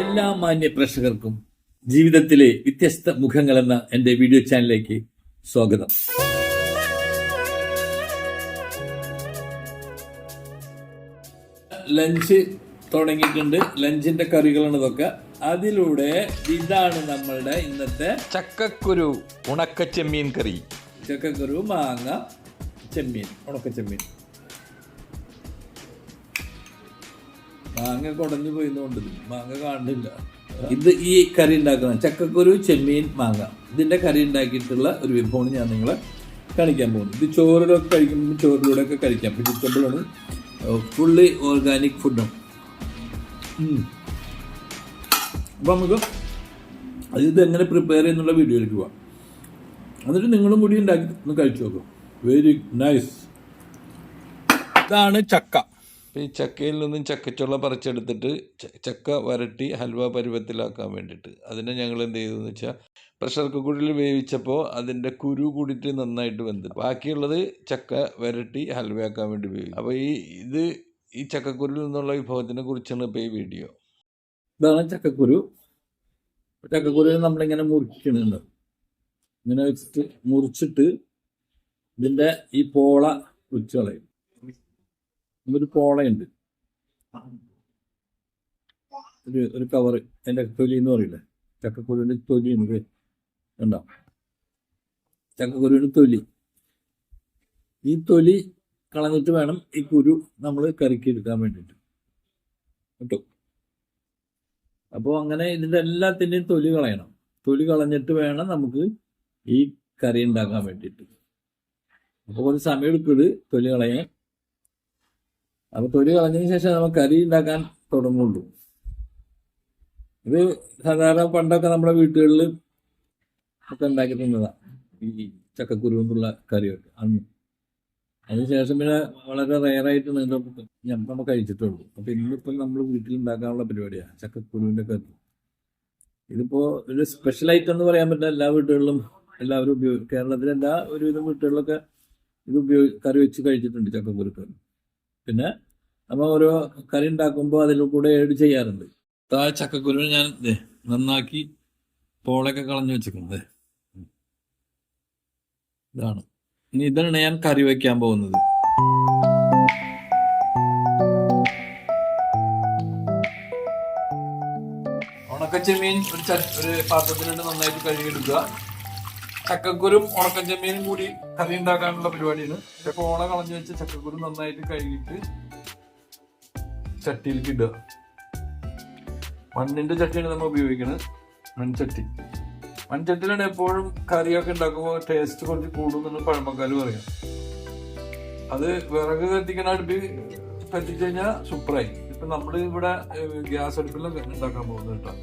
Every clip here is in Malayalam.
എല്ലാ മാന്യ പ്രേക്ഷകർക്കും ജീവിതത്തിലെ വ്യത്യസ്ത മുഖങ്ങൾ എന്ന എന്റെ വീഡിയോ ചാനലിലേക്ക് സ്വാഗതം. ലഞ്ച് തുടങ്ങിയിട്ടുണ്ട്. ലഞ്ചിന്റെ കറികളാണ് ഇതൊക്കെ. അതിലൂടെ ഇതാണ് നമ്മളുടെ ഇന്നത്തെ ചക്കക്കുരു ഉണക്ക ചെമ്മീൻ കറി. ചക്കക്കുരു മാങ്ങ ചെമ്മീൻ ഉണക്ക ചെമ്മീൻ മാങ്ങ കുടഞ്ഞു പോയിന്നുകൊണ്ട് മാങ്ങ കാണുന്നില്ല ഇത് ഈ കറി ഉണ്ടാക്കുന്ന ചക്കക്കുരു ചെമ്മീൻ മാങ്ങ. ഇതിന്റെ കറി ഉണ്ടാക്കിയിട്ടുള്ള ഒരു വിഭവമാണ് ഞാൻ നിങ്ങളെ കാണിക്കാൻ പോകുന്നത്. ഇത് ചോറിലൊക്കെ കഴിക്കുമ്പോൾ ചോറിലൂടെ ഒക്കെ കഴിക്കാം. വെജിറ്റബിൾ ആണ്. ഫുള്ളി ഓർഗാനിക് ഫുഡും അപ്പം നമുക്ക് ഇത് എങ്ങനെ പ്രിപ്പയർ ചെയ്യുന്നുള്ള വീഡിയോയിലേക്ക് പോവാം. എന്നിട്ട് നിങ്ങളും കൂടി ഉണ്ടാക്കി ഒന്ന് കഴിച്ചു നോക്കും. വെരി നൈസ് ഇതാണ് ചക്ക. ഈ ചക്കയിൽ നിന്നും ചക്കച്ചുള പറിച്ചെടുത്തിട്ട് ചക്ക വരട്ടി ഹൽവ പരുവത്തിലാക്കാൻ വേണ്ടിയിട്ട്. അതിനെ ഞങ്ങൾ എന്ത് ചെയ്തു എന്ന് വെച്ചാൽ പ്രഷർ കുക്കറിൽ വേവിച്ചപ്പോൾ അതിന്റെ കുരു കൂടിയിട്ട് നന്നായിട്ട് വെന്ത്. ബാക്കിയുള്ളത് ചക്ക വരട്ടി ഹൽവയാക്കാൻ വേണ്ടി ഉപയോഗിക്കും. അപ്പോൾ ഈ ഇത് ഈ ചക്കക്കുരിൽ നിന്നുള്ള വിഭവത്തിനെ കുറിച്ചാണ് ഇപ്പോൾ ഈ വീഡിയോ. ഇതാണ് ചക്കക്കുരു. ചക്കക്കുരു നമ്മളിങ്ങനെ മുറിക്കുന്നുണ്ട് ഇങ്ങനെ വെച്ചിട്ട് മുറിച്ചിട്ട് ഇതിന്റെ ഈ പോള വെച്ച് കളയും. ഒരു പോളയുണ്ട്. ഒരു ഒരു കവർ അതിന്റെ തൊലി എന്ന് പറയില്ലേ? ചക്കക്കുരുവിന്റെ തൊലി ഉണ്ട് ഉണ്ടോ ചക്കക്കുരുവിന്റെ തൊലി. ഈ തൊലി കളഞ്ഞിട്ട് വേണം ഈ കുരു നമ്മൾ കറിക്ക് എടുക്കാൻ വേണ്ടിയിട്ട്. കേട്ടോ? അപ്പോൾ അങ്ങനെ ഇതിന്റെ എല്ലാത്തിന്റെയും തൊലി കളയണം. തൊലി കളഞ്ഞിട്ട് വേണം നമുക്ക് ഈ കറി ഉണ്ടാക്കാൻ വേണ്ടിയിട്ട്. അപ്പോൾ കുറച്ച് സമയം എടുക്കരുത് തൊലി കളയാൻ. അപ്പൊ തൊലി കളഞ്ഞതിന് ശേഷം നമുക്ക് അരി ഉണ്ടാക്കാൻ തുടങ്ങുള്ളൂ. ഇത് സാധാരണ പണ്ടൊക്കെ നമ്മുടെ വീട്ടുകളിൽ ഒക്കെ ഉണ്ടാക്കി തന്നതാണ് ഈ ചക്കക്കുരു കൊണ്ടുള്ള കറിയൊക്കെ അന്ന്. അതിനുശേഷം പിന്നെ വളരെ റയറായിട്ട് റെയറായിട്ട് നമ്മൾ കഴിച്ചിട്ടുള്ളൂ. അപ്പൊ ഇന്നിപ്പോൾ നമ്മൾ വീട്ടിൽ ഉണ്ടാക്കാനുള്ള പരിപാടിയാണ് ചക്കക്കുരുവിന്റെ കറി. ഇതിപ്പോ ഒരു സ്പെഷ്യൽ ഐറ്റം എന്ന് പറയാൻ പറ്റില്ല എല്ലാ വീടുകളിലും എല്ലാവരും ഉപയോഗി കേരളത്തിലെ എല്ലാ ഒരുവിധം വീട്ടുകളിലൊക്കെ ഇത് ഉപയോഗി കറി വെച്ച് കഴിച്ചിട്ടുണ്ട് ചക്കക്കുരു കറി. പിന്നെ നമ്മൾ ഓരോ കറി ഉണ്ടാക്കുമ്പോൾ അതിൽ കൂടെ ഏഡ് ചെയ്യാറുണ്ട്. താഴെ ചക്കക്കുരു ഞാൻ നന്നാക്കി പോളൊക്കെ കളഞ്ഞു വെച്ചിട്ടുണ്ട് ഇതാണ്. ഇനി ഇതാണ് ഞാൻ കറി വയ്ക്കാൻ പോകുന്നത്. ഉണക്കച്ചെമ്മീൻ ഒരു ഒരു പാത്രത്തിലിട്ട് നന്നായിട്ട് കഴുകിയെടുക്കുക. ചക്കക്കുരും ഉണക്കച്ചെമ്മീനും കൂടി കറി ഉണ്ടാക്കാനുള്ള പരിപാടിയാണ്. പക്ഷെ ഓണ കളഞ്ഞു വെച്ച ചക്കക്കുരു നന്നായിട്ട് കഴുകിട്ട് ചട്ടിയിലേക്ക് ഇടുക. മണ്ണിന്റെ ചട്ടിയാണ് നമ്മൾ ഉപയോഗിക്കുന്നത് മൺചട്ടി. മൺചട്ടിയിലാണ് എപ്പോഴും കറിയൊക്കെ ഉണ്ടാക്കുമ്പോൾ ടേസ്റ്റ് കുറച്ച് കൂടുമെന്ന് പഴമക്കാർ പറയാം. അത് വിറക് കത്തിക്കണ അടുപ്പിൽ കത്തിച്ചു കഴിഞ്ഞാൽ സൂപ്പറായി. ഇപ്പൊ നമ്മൾ ഇവിടെ ഗ്യാസ് അടുപ്പിലൊക്കെ ഉണ്ടാക്കാൻ പോകുന്നത് കേട്ടോ.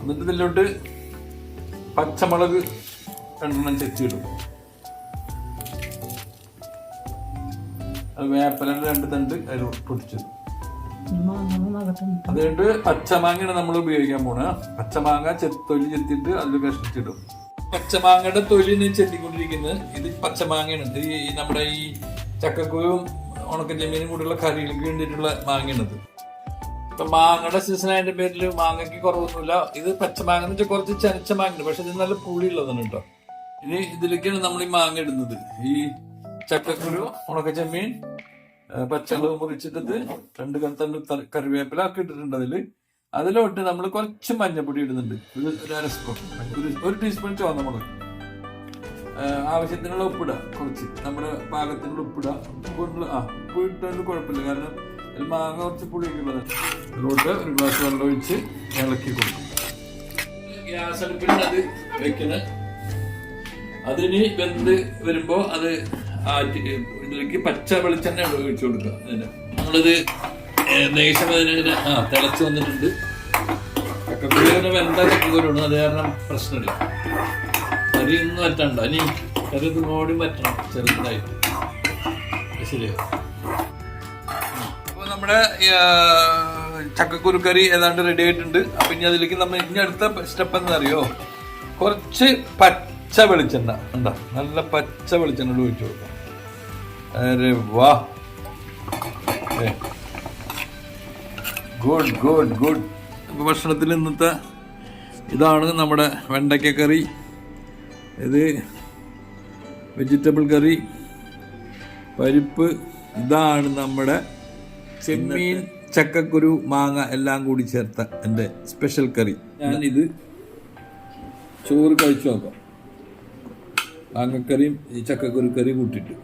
എന്നിട്ട് ഇതിലോട്ട് പച്ചമുളക് രണ്ടെണ്ണം ചെത്തിയിടും അത് വേപ്പലന്റെ രണ്ട് തണ്ട് അതിൽ പൊടിച്ചത് അത് കഴിഞ്ഞിട്ട് പച്ചമാങ്ങയാണ് നമ്മൾ ഉപയോഗിക്കാൻ പോണ. പച്ചമാങ്ങ തൊലി ചെത്തിയിട്ട് അതിൽ കഷ്ടിച്ചിടും പച്ചമാങ്ങയുടെ തൊലി ചെത്തിക്കൊണ്ടിരിക്കുന്നത് ഇത് പച്ചമാങ്ങയാണ്. ഇത് ഈ നമ്മുടെ ഈ ചക്കക്കുരും ഉണക്കച്ചെമ്മീനും കൂടിയുള്ള കറികൾക്ക് വേണ്ടിയിട്ടുള്ള മാങ്ങയാണിത്. ഇപ്പൊ മാങ്ങയുടെ സീസൺ ആയതിന്റെ പേരിൽ മാങ്ങയ്ക്ക് കുറവൊന്നുമില്ല. ഇത് പച്ചമാങ്ങ എന്ന് വെച്ചാൽ കുറച്ച് ചനച്ച മാങ്ങ പക്ഷെ ഇത് നല്ല പുളിയുള്ളതാണ് കേട്ടോ. ഇനി ഇതിലേക്കാണ് നമ്മൾ ഈ മാങ്ങ ഇടുന്നത്. ഈ ചക്കക്കുരു ഉണക്കച്ചെമ്മീൻ ആ, പച്ചമുളക് മുറിച്ചിട്ടത് രണ്ട് കത്തണ്ട് കറിവേപ്പില ഒക്കെ ഇട്ടിട്ടുണ്ട് അതിൽ. അതിലോട്ട് നമ്മൾ കുറച്ച് മഞ്ഞപ്പൊടി ഇടുന്നുണ്ട്. ഒരു അര സ്പൂൺ. ഒരു ടീസ്പൂൺ ചുവന്ന മുളക്. ആവശ്യത്തിനുള്ള ഉപ്പിടുക കുറച്ച്. നമ്മുടെ പാകത്തിനുള്ള ഉപ്പിടുക ഉപ്പ് ആ ഉപ്പ് ഇട്ടുകൊണ്ട് കുഴപ്പമില്ല. കാരണം ഇതിൽ മാങ്ങ കുറച്ച് പുളിയൊക്കെ ഉള്ളത് അതിലോട്ട് ഒരു ഗ്ലാസ് വെള്ളം ഒഴിച്ച് ഇളക്കി കൊടുക്കും. ഗ്യാസ് അടുപ്പിലാണ് അത് വെക്കുന്നത് അതിന് വെന്ത് വരുമ്പോ അത് ആറ്റി ഇതിലേക്ക് പച്ച വെളിച്ചെണ്ണ ഒഴിച്ചു കൊടുക്കുക അതിന്. നമ്മളിത് ഏകദേശം അതിനെ ആ തിളച്ച് വന്നിട്ടുണ്ട്. ചക്കക്കുരു വെന്ത ചക്കക്കുരുണ്ട് അത് കാരണം പ്രശ്നമില്ല. കറി ഒന്നും പറ്റണ്ട ഇനി കറി ഇതുകൂടി പറ്റണം ചെറുതായിട്ട്. അത് ശരിയാ? അപ്പൊ നമ്മുടെ ചക്കക്കുരുക്കറി ചക്കക്കുരു കറി ഏതാണ്ട് റെഡി ആയിട്ടുണ്ട്. അപ്പൊ ഇനി അതിലേക്ക് നമ്മൾ ഇനി അടുത്ത സ്റ്റെപ്പ് എന്ന് അറിയോ കുറച്ച് പച്ച വെളിച്ചെണ്ണ. എന്താ നല്ല പച്ച വെളിച്ചെണ്ണ ഒഴിച്ചു കൊടുക്കാം. അരെ വാ. ഗുഡ് ഗുഡ് ഗുഡ് ഭക്ഷണത്തിൽ ഇന്നത്തെ ഇതാണ് നമ്മുടെ വെണ്ടയ്ക്ക കറി. ഇത് വെജിറ്റബിൾ കറി. പരിപ്പ്. ഇതാണ് നമ്മുടെ ചെമ്മീൻ ചക്കക്കുരു മാങ്ങ എല്ലാം കൂടി ചേർത്ത എന്റെ സ്പെഷ്യൽ കറി. ഞാനിത് ചോറ് കഴിച്ചു നോക്കാം. മാങ്ങക്കറിയും ഈ ചക്കക്കുരു കറിയും കൂട്ടിയിട്ട്.